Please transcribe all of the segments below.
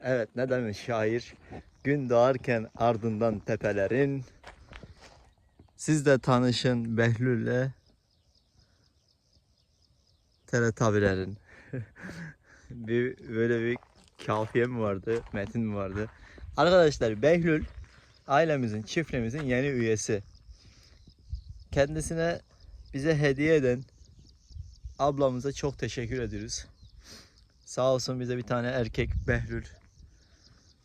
Evet ne demiş şair? Gün doğarken ardından tepelerin. Siz de tanışın Behlül'le Teletabilerin. bir böyle bir kafiye mi vardı, metin mi vardı? Arkadaşlar Behlül ailemizin, çiftliğimizin yeni üyesi. Kendisine bize hediye eden ablamıza çok teşekkür ediyoruz. Sağ olsun bize bir tane erkek Behlül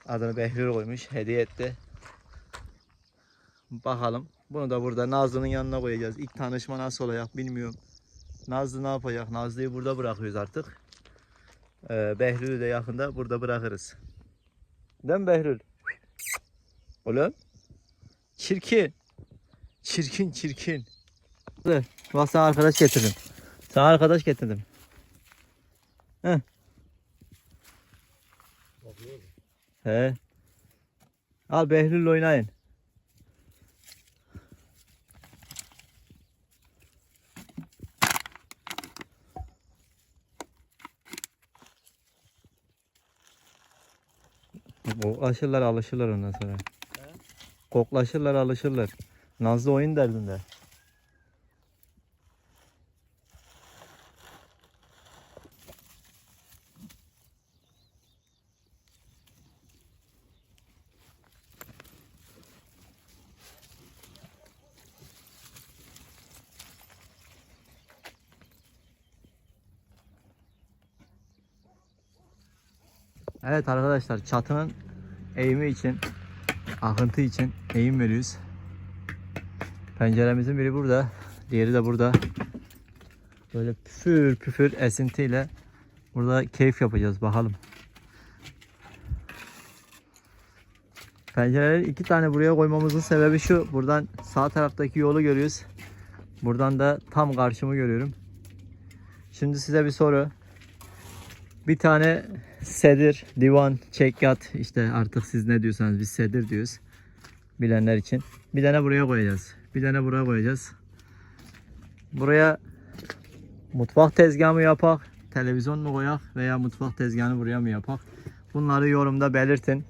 adını Behlül koymuş, hediye etti. Bakalım. Bunu da burada Nazlı'nın yanına koyacağız. İlk tanışma nasıl olacak bilmiyorum. Nazlı ne yapacak? Nazlı'yı burada bırakıyoruz artık. Ee, Behlül'ü de yakında burada bırakırız. Değil mi Behlül? Oğlum. Çirkin. Çirkin çirkin. Bak sana arkadaş getirdim. Sana arkadaş getirdim. Heh. He. Al Behlül'le oynayın. Koklaşırlar alışırlar ondan sonra. Koklaşırlar alışırlar. Nazlı oyun derdinde. Evet arkadaşlar çatının eğimi için akıntı için eğim veriyoruz. Penceremizin biri burada, diğeri de burada. Böyle püfür püfür esintiyle burada keyif yapacağız bakalım. Pencereleri iki tane buraya koymamızın sebebi şu. Buradan sağ taraftaki yolu görüyoruz. Buradan da tam karşımı görüyorum. Şimdi size bir soru. Bir tane sedir, divan, çekyat işte artık siz ne diyorsanız biz sedir diyoruz. Bilenler için. Bir tane buraya koyacağız. Bir tane buraya koyacağız. Buraya mutfak tezgahı mı yapak, televizyon mu koyak veya mutfak tezgahını buraya mı yapak? Bunları yorumda belirtin.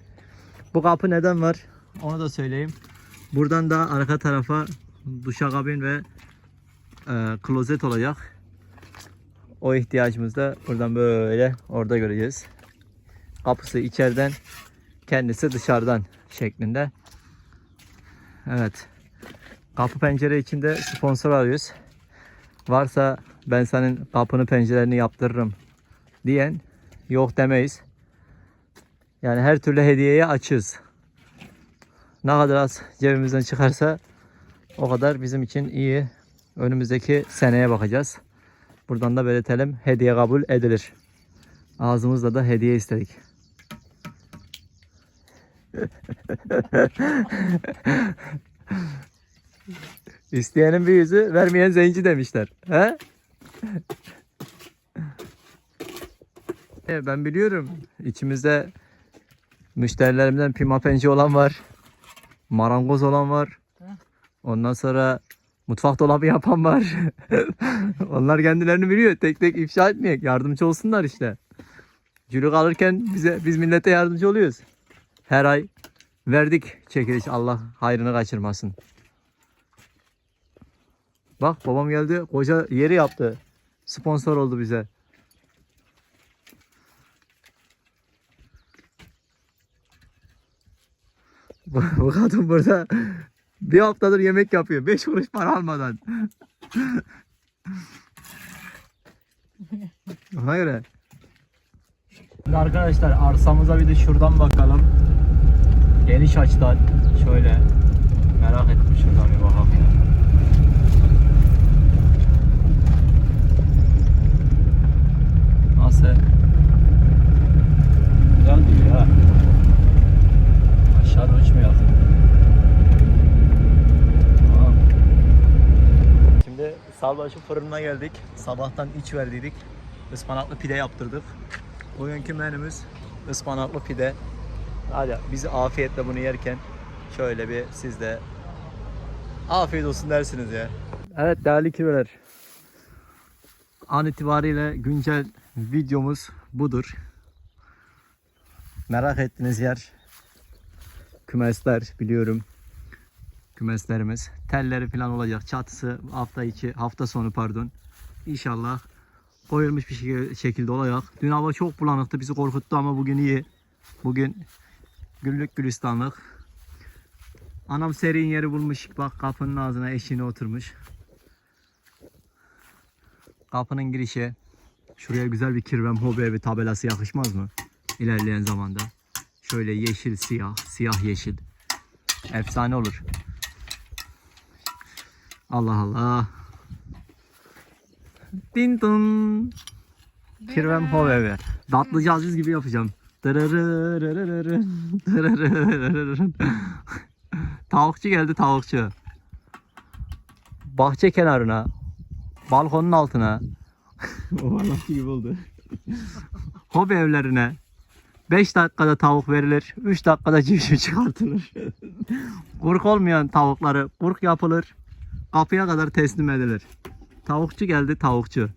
Bu kapı neden var? Onu da söyleyeyim. Buradan da arka tarafa duşakabin ve e, klozet olacak. O ihtiyacımızı da buradan böyle orada göreceğiz. Kapısı içeriden, kendisi dışarıdan şeklinde. Evet. Kapı pencere içinde sponsor arıyoruz. Varsa ben senin kapını pencerelerini yaptırırım diyen yok demeyiz. Yani her türlü hediyeye açız. Ne kadar az cebimizden çıkarsa o kadar bizim için iyi. Önümüzdeki seneye bakacağız. Buradan da belirtelim. Hediye kabul edilir. Ağzımızla da hediye istedik. İsteyenin bir yüzü, vermeyen zenci demişler. He? E, ben biliyorum. İçimizde müşterilerimden pimapenci olan var. Marangoz olan var. Ondan sonra mutfak dolabı yapan var. Onlar kendilerini biliyor. Tek tek ifşa etmeyek. Yardımcı olsunlar işte. Cülük alırken bize biz millete yardımcı oluyoruz. Her ay verdik çekiliş. Allah hayrını kaçırmasın. Bak babam geldi. Koca yeri yaptı. Sponsor oldu bize. Bu, kadın burada bir haftadır yemek yapıyor. 5 kuruş para almadan. Ona göre. Şimdi arkadaşlar arsamıza bir de şuradan bakalım. Geniş açıdan şöyle merak ettim şuradan bir bakalım ya. Nasıl? Güzel değil ha. Şimdi Salbaşı fırınına geldik. Sabahtan iç verdiydik. Ispanaklı pide yaptırdık. Bugünkü menümüz ıspanaklı pide. Hadi biz afiyetle bunu yerken şöyle bir siz de afiyet olsun dersiniz ya. Evet değerli kibeler. An itibariyle güncel videomuz budur. merak ettiğiniz yer kümesler biliyorum. Kümeslerimiz. Telleri falan olacak. Çatısı hafta içi, hafta sonu pardon. İnşallah koyulmuş bir şekil- şekilde olacak. Dün hava çok bulanıktı. Bizi korkuttu ama bugün iyi. Bugün güllük gülistanlık. Anam serin yeri bulmuş. Bak kapının ağzına eşiğine oturmuş. Kapının girişi. Şuraya güzel bir kirvem hobi evi tabelası yakışmaz mı? İlerleyen zamanda. Şöyle yeşil siyah, siyah yeşil. Efsane olur. Allah Allah. Din dın. Kirvem hobi evi. Tatlıcı Aziz gibi yapacağım. Tavukçu geldi tavukçu. Bahçe kenarına, balkonun altına. Ovalakçı gibi oldu. Hobi evlerine 5 dakikada tavuk verilir, 3 dakikada civciv çıkartılır. kurk olmayan tavukları kurk yapılır, kapıya kadar teslim edilir. Tavukçu geldi tavukçu.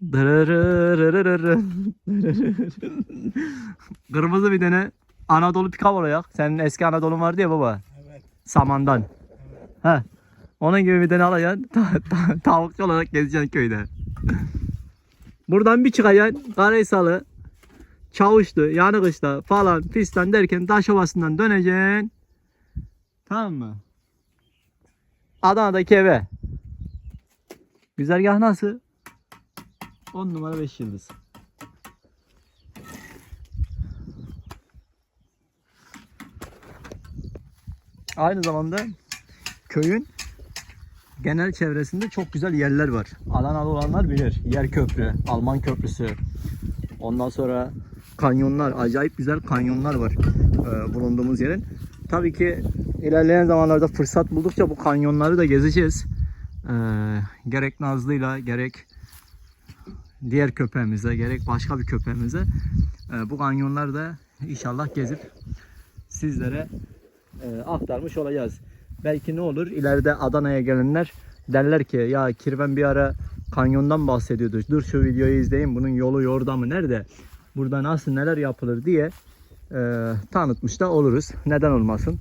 Kırmızı bir tane Anadolu pikap olacak. Senin eski Anadolu'un vardı ya baba. Evet. Samandan. Ha. Onun gibi bir tane alacaksın. ta- ta- tavukçu olarak gezeceksin köyde. Buradan bir çıkacaksın. Karaysalı. Çavuşlu, Yanıkışla falan fistan derken taş ovasından döneceksin. Tamam mı? Adana'daki eve. Güzergah nasıl? 10 numara 5 yıldız. Aynı zamanda köyün genel çevresinde çok güzel yerler var. Adanalı olanlar bilir. Yer köprü, Alman köprüsü. Ondan sonra kanyonlar, acayip güzel kanyonlar var e, bulunduğumuz yerin. Tabii ki ilerleyen zamanlarda fırsat buldukça bu kanyonları da gezeceğiz. E, gerek Nazlı'yla gerek diğer köpeğimize gerek başka bir köpeğimize e, bu kanyonları da inşallah gezip sizlere e, aktarmış olacağız. Belki ne olur ileride Adana'ya gelenler derler ki ya Kirven bir ara kanyondan bahsediyordu. Dur şu videoyu izleyin bunun yolu yordamı nerede? Burada nasıl neler yapılır diye e, tanıtmış da oluruz. Neden olmasın?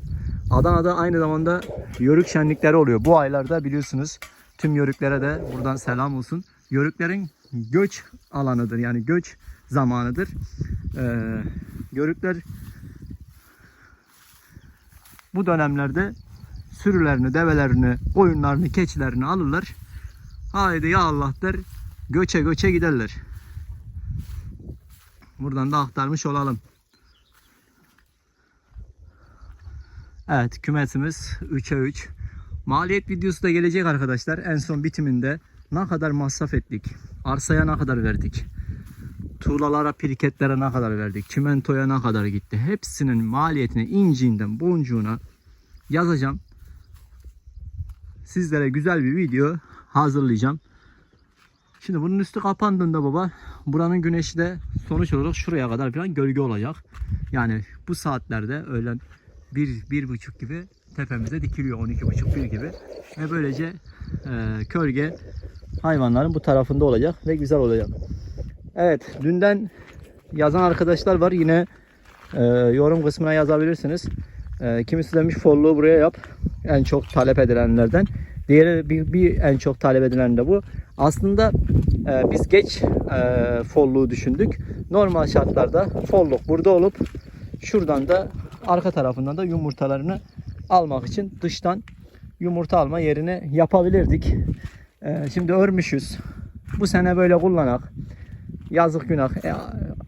Adana'da aynı zamanda yörük şenlikleri oluyor. Bu aylarda biliyorsunuz tüm yörüklere de buradan selam olsun. Yörüklerin göç alanıdır yani göç zamanıdır. E, yörükler bu dönemlerde sürülerini, develerini, koyunlarını, keçilerini alırlar. Haydi ya Allah der. Göçe göçe giderler. Buradan da aktarmış olalım. Evet kümesimiz 3'e 3. Maliyet videosu da gelecek arkadaşlar. En son bitiminde ne kadar masraf ettik? Arsaya ne kadar verdik? Tuğlalara, piriketlere ne kadar verdik? Çimentoya ne kadar gitti? Hepsinin maliyetini inciğinden boncuğuna yazacağım. Sizlere güzel bir video hazırlayacağım. Şimdi bunun üstü kapandığında baba buranın güneşi de sonuç olarak şuraya kadar falan gölge olacak. Yani bu saatlerde öğlen bir, bir buçuk gibi tepemize dikiliyor 12 buçuk bir gibi. Ve böylece e, kölge hayvanların bu tarafında olacak ve güzel olacak. Evet dünden yazan arkadaşlar var yine e, yorum kısmına yazabilirsiniz. E, kimisi demiş folluğu buraya yap. En çok talep edilenlerden. Diğeri bir, bir en çok talep edilen de bu. Aslında e, biz geç e, folluğu düşündük. Normal şartlarda folluk burada olup şuradan da arka tarafından da yumurtalarını almak için dıştan yumurta alma yerini yapabilirdik. E, şimdi örmüşüz. Bu sene böyle kullanak. Yazık günah. E,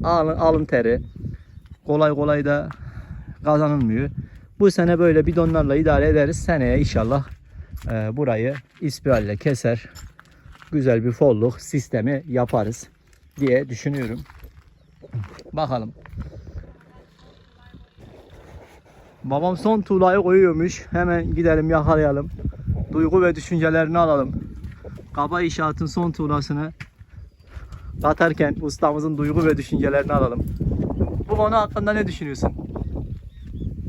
alın, alın teri. Kolay kolay da kazanılmıyor. Bu sene böyle bidonlarla idare ederiz. Seneye inşallah e, burayı ispiralle keser. Güzel bir folluk sistemi yaparız diye düşünüyorum. Bakalım. Babam son tuğlayı koyuyormuş. Hemen gidelim yakalayalım. Duygu ve düşüncelerini alalım. Kaba inşaatın son tuğlasını atarken ustamızın duygu ve düşüncelerini alalım. Bu konu hakkında ne düşünüyorsun?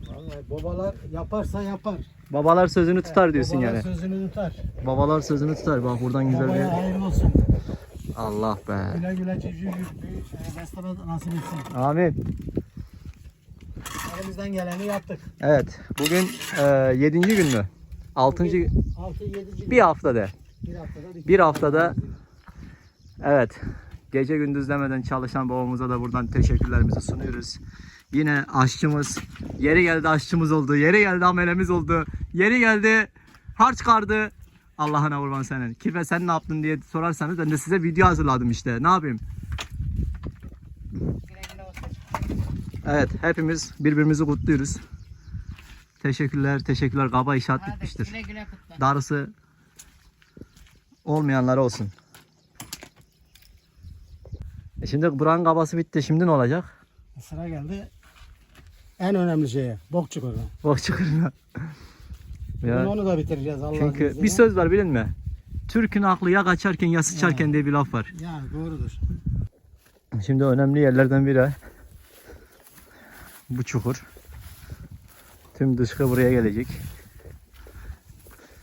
Vallahi babalar yaparsa yapar. Babalar sözünü tutar diyorsun babalar yani. sözünü tutar. Babalar sözünü tutar. Bak buradan güzel Babaya bir... hayırlı olsun. Allah be. Güle güle civciv bir e, besleme nasip etsin. Amin. Elimizden geleni yaptık. Evet. Bugün e, 7. gün mü? 6. 6 7 bir haftada. bir haftada dik- Bir haftada evet gece gündüz demeden çalışan babamıza da buradan teşekkürlerimizi sunuyoruz. Yine aşçımız yeri geldi aşçımız oldu. Yeri geldi amelemiz oldu. Yeri geldi harç kardı. Allah'ına kurban senin. Kife sen ne yaptın diye sorarsanız ben de size video hazırladım işte. Ne yapayım? Evet hepimiz birbirimizi kutluyoruz. Teşekkürler teşekkürler. Kaba inşaat Hadi bitmiştir. güle güle kutla. Darısı olmayanlara olsun. E şimdi buranın kabası bitti. Şimdi ne olacak? Sıra geldi. En önemli şeye. Bok çukuruna. Bok çukuruna. Ya, onu da bitireceğiz Allah'ın çünkü izniyle. bir söz var bilin mi? Türk'ün aklı ya kaçarken ya sıçarken diye bir laf var. Ya doğrudur. Şimdi önemli yerlerden biri bu çukur. Tüm dışkı buraya gelecek.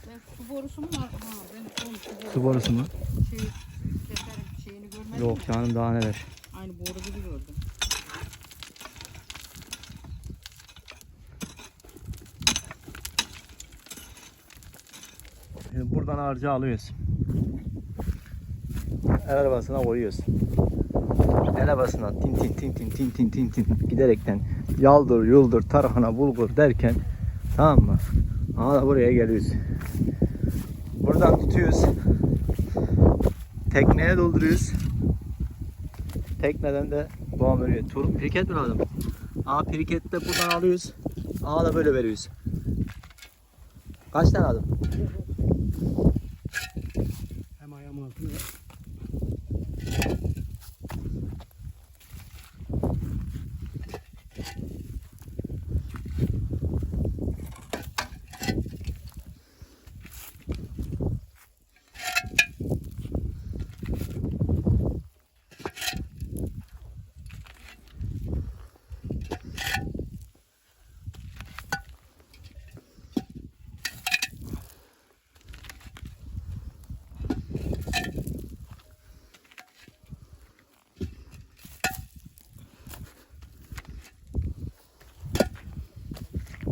Ben su borusu mu var? Ha, ben su, Su borusu mu? Şey, keserim şeyini görmedim. Yok canım daha neler. Aynı boru gibi gördüm. Şimdi buradan harcı alıyoruz. El arabasına koyuyoruz. El arabasına tin tin tin tin tin tin tin tin giderekten yaldır yuldur tarhana bulgur derken tamam mı? Aha da buraya geliyoruz. Buradan tutuyoruz. Tekneye dolduruyoruz. Tekneden de babam veriyor. Tur, priket mi lazım? Aa priket de buradan alıyoruz. Aa da böyle veriyoruz. Kaç tane aldım? Hem ayağımın altında.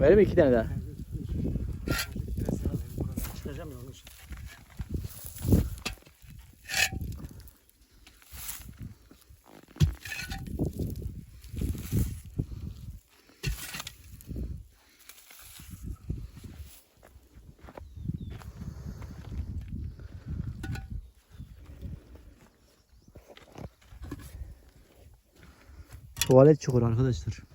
Verir mi iki tane daha? Çıkacağım ya onun için. Tuvalet çukuru arkadaşlar.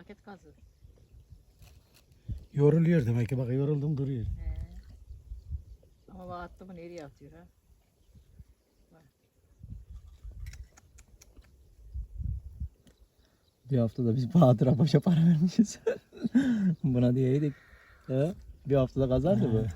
Felaket kazı. Yoruluyor demek ki. Bak yoruldum duruyor. He. Ama bu attı mı nereye atıyor ha? Bir haftada biz Bahadır'a başa para vermişiz. Buna diyeydik. He? Bir haftada kazardı bu.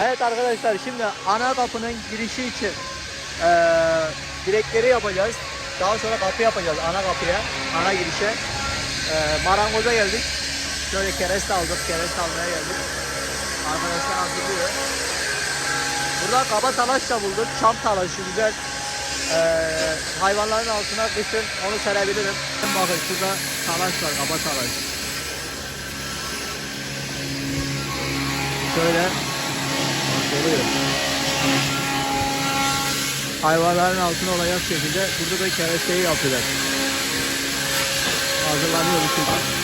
Evet arkadaşlar şimdi ana kapının girişi için eee direkleri yapacağız. Daha sonra kapı yapacağız ana kapıya, ana girişe. Eee marangoza geldik. Şöyle kereste aldık, kereste almaya geldik. Arkadaşlar hazırlıyor. Burada kaba talaş da bulduk. Çam talaşı güzel. Eee hayvanların altına kışın onu serebilirim. Bakın şurada talaş var, kaba talaş. Şöyle oluyor. Hayvanların altına olacak şekilde burada da keresteyi yapıyorlar. Hazırlanıyor bu.